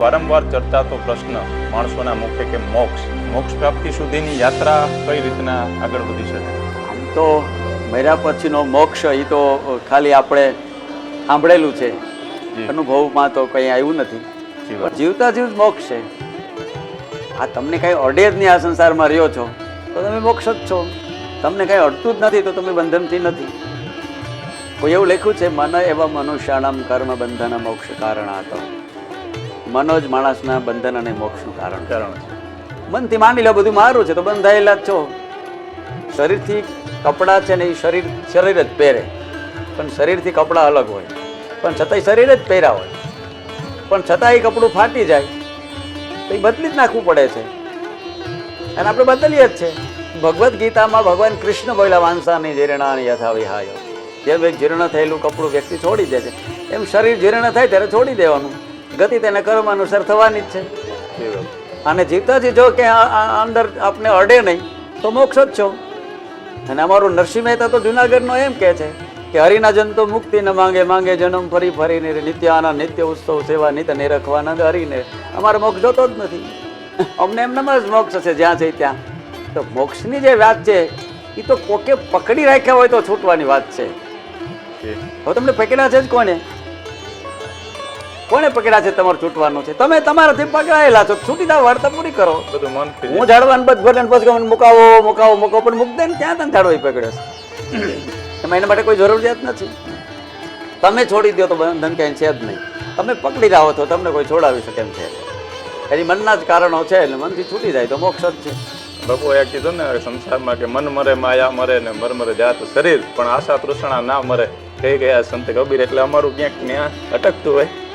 વારંવાર ચર્ચાતો પ્રશ્ન માણસોના મુખે કે મોક્ષ? મોક્ષ પ્રાપ્તિ સુધીની યાત્રા કઈ રીતના આગળ વધી શકે? આમ તો મર્યા પછીનો મોક્ષ એ તો ખાલી આપણે સાંભળેલું છે. અનુભવમાં તો કંઈ આવ્યું નથી. જીવતા જીવ મોક્ષ છે. આ તમને કાંઈ અડે જ નહીં આ સંસારમાં રહ્યો છો તો તમે મોક્ષ જ છો. તમને કાંઈ અડતું જ નથી તો તમે બંધનથી નથી. કોઈ એવું લખ્યું છે મન એવા મનુષ્યાણામ કર્મ બંધન મોક્ષ કારણ હતો મનો જ માણસના બંધન અને મોક્ષનું કારણ કારણ છે. મનથી માની લો બધું મારું છે તો બંધાયેલા જ છો. શરીરથી કપડાં છે ને એ શરીર શરીર જ પહેરે. પણ શરીરથી કપડાં અલગ હોય. પણ છતાંય શરીર જ પહેર્યા હોય. પણ છતાં એ કપડું ફાટી જાય. તો એ બદલી જ નાખવું પડે છે. અને આપણે બદલીએ જ છે. ભગવદ્ ગીતામાં ભગવાન કૃષ્ણ બોલ્યા વાંસાની જીર્ણાની યથા વિહાય જેમ એક જીર્ણ થયેલું કપડું વ્યક્તિ છોડી દે છે એમ શરીર જીર્ણ થાય ત્યારે છોડી દેવાનું. ગતિ તેને કર્મ અનુસાર થવાની જ છે. અને વાત. અને જીવતાજી જો કે અંદર આપને અડે નહીં તો મોક્ષ જ છો. અને અમારું નરસિંહ મહેતા તો જુનાગઢનો એમ કહે છે કે હરિના જન તો મુક્તિ ન માંગે માંગે જન્મ ફરી ફરીને નિત્ય આના નિત્ય ઉત્સવ સેવા નિત નિરખવાનંદ હરીને. અમારો મોક્ષ જોતો જ નથી. અમને એમનામ જ મોક્ષ છે જ્યાં છે ત્યાં. તો મોક્ષની જે વાત છે એ તો કોકે પકડી રાખ્યા હોય તો છૂટવાની વાત છે. હવે તમને પકડ્યા છે જ કોને? કોને પકડ્યા છે તમારે છૂટવાનું છે? તમે તમારાથી પકડાયેલા છો. છૂટી દાવ વાર્તા પૂરી કરો. બધું મન હું ઝાડવાનું બધ ભરે બસ મુકાવો મુકાવો મુકાવો પણ મૂક દે ને ત્યાં તને ઝાડવો પકડ્યો છે? એમાં એના માટે કોઈ જરૂરિયાત નથી. તમે છોડી દો તો બંધન ક્યાંય છે જ નહીં. તમે પકડી રાહો છો તમને કોઈ છોડાવી શકે એમ છે. એની મનના જ કારણો છે એટલે મનથી છૂટી જાય તો મોક્ષ જ છે. બાપુએ કીધું ને સંસારમાં કે મન મરે માયા મરે ને મર મરે જાત શરીર પણ આશા તૃષ્ણા ના મરે. કહી ગયા સંત કબીર એટલે અમારું ક્યાંક ત્યાં અટકતું હોય.